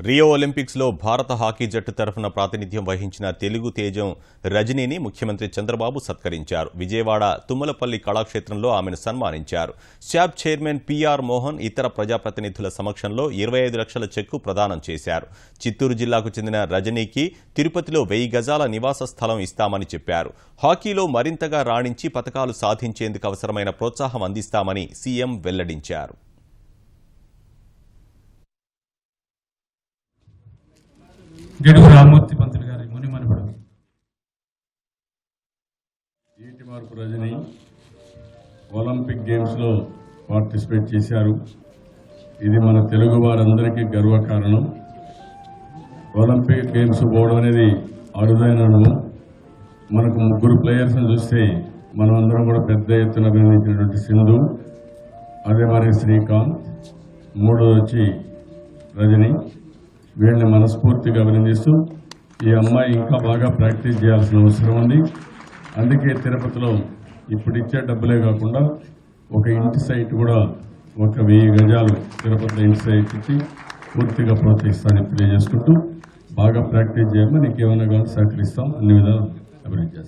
Rio ఒలింపిక్స్లో భారత hockey జట్టు తరఫున ప్రాతినిధ్యం వహించిన తెలుగు తేజం రజనీని ముఖ్యమంత్రి చంద్రబాబు సత్కరించారు. విజయవాడ తుమ్మలపల్లి కళాక్షేత్రంలో ఆమెను సన్మానించారు. శాప్ చైర్మన్ పిఆర్ మోహన్ ఇతర ప్రజాప్రతినిధుల సమక్షంలో ఇరవై ఐదు లక్షల చెక్కు ప్రదానం చేశారు. చిత్తూరు జిల్లాకు చెందిన రజనీకి తిరుపతిలో వెయ్యి గజాల నివాస స్థలం ఇస్తామని చెప్పారు. హాకీలో మరింతగా రాణించి పథకాలు సాధించేందుకు అవసరమైన ప్రోత్సాహం అందిస్తామని సీఎం వెల్లడించారు. గడుపు రామూర్తి పంతులు గారి మునిమనుడు ఏంటి మార్పు రజని ఒలింపిక్ గేమ్స్లో పార్టిసిపేట్ చేశారు. ఇది మన తెలుగు వారందరికీ గర్వకారణం ఒలింపిక్ గేమ్స్ పోవడం అనేది అరుదైన మనకు ముగ్గురు ప్లేయర్స్ని చూస్తే మనం అందరం కూడా పెద్ద ఎత్తున అభినందించినటువంటి సింధు అదే మరి శ్రీకాంత్ మూడోది వచ్చి రజని. వీళ్ళని మనస్ఫూర్తిగా అభినందిస్తూ ఈ అమ్మాయి ఇంకా బాగా ప్రాక్టీస్ చేయాల్సిన అవసరం ఉంది. అందుకే తిరుపతిలో ఇప్పుడు ఇచ్చే డబ్బులే కాకుండా ఒక ఇంటి సైట్ కూడా ఒక వెయ్యి గజాలు తిరుపతిలో ఇంటి సైట్ ఇచ్చి పూర్తిగా ప్రోత్సహిస్తానని తెలియజేసుకుంటూ బాగా ప్రాక్టీస్ చేయమని నీకు ఏమైనా కానీ సహకరిస్తాం. అన్ని విధాలు అభివృద్ధి